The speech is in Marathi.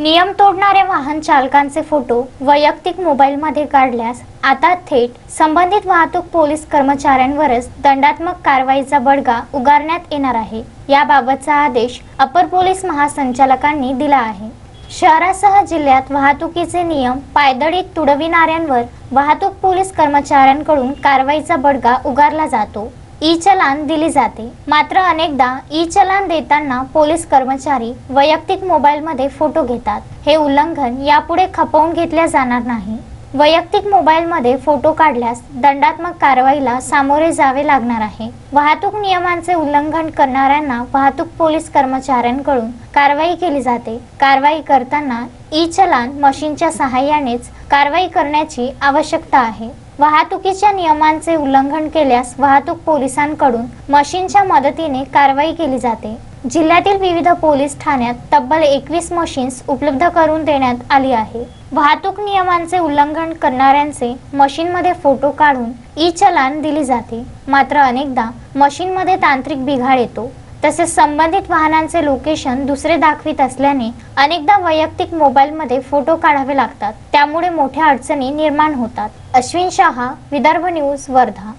नियम तोडणाऱ्या वाहन चालकांचे फोटो वैयक्तिक मोबाईलमध्ये काढल्यास आता थेट संबंधित वाहतूक पोलीस कर्मचाऱ्यांवरच दंडात्मक कारवाईचा बडगा उगारण्यात येणार आहे. याबाबतचा आदेश अपर पोलीस महासंचालकांनी दिला आहे. शहरासह जिल्ह्यात वाहतुकीचे नियम पायदळीत तुडविणाऱ्यांवर वाहतूक पोलीस कर्मचाऱ्यांकडून कारवाईचा बडगा उगारला जातो. ई चलान दिली जाते. मात्र अनेकदा ई चलान देताना पोलीस कर्मचारी वैयक्तिक मोबाईलमध्ये फोटो घेतात. हे उल्लंघन यापुढे खपवून घेतल्या जाणार नाही. वैयक्तिक मोबाईलमध्ये फोटो काढल्यास दंडात्मक कारवाईला सामोरे जावे लागणार आहे. वाहतूक नियमांचे उल्लंघन करणाऱ्यांना वाहतूक पोलीस कर्मचाऱ्यांकडून कारवाई केली जाते. कारवाई करताना ई चलान मशीनच्या सहाय्यानेच कारवाई करण्याची आवश्यकता आहे. वाहतुकीच्या नियमांचे उल्लंघन केल्यास वाहतूक पोलिसांकडून मशीनच्या मदतीने कारवाई केली जाते. जिल्ह्यातील विविध पोलीस ठाण्यात तब्बल एकवीस मशीन्स उपलब्ध करून देण्यात आली आहे. वाहतूक नियमांचे उल्लंघन करणाऱ्यांचे मशीनमध्ये फोटो काढून ई चलान दिली जाते. मात्र अनेकदा मशीनमध्ये तांत्रिक बिघाड येतो. तसेच संबंधित वाहनांचे लोकेशन दुसरे दाखवित असल्याने अनेकदा वैयक्तिक मोबाईलमध्ये फोटो काढावे लागतात. त्यामुळे मोठ्या अडचणी निर्माण होतात. अश्विन शहा विदर्भ न्यूज वर्धा.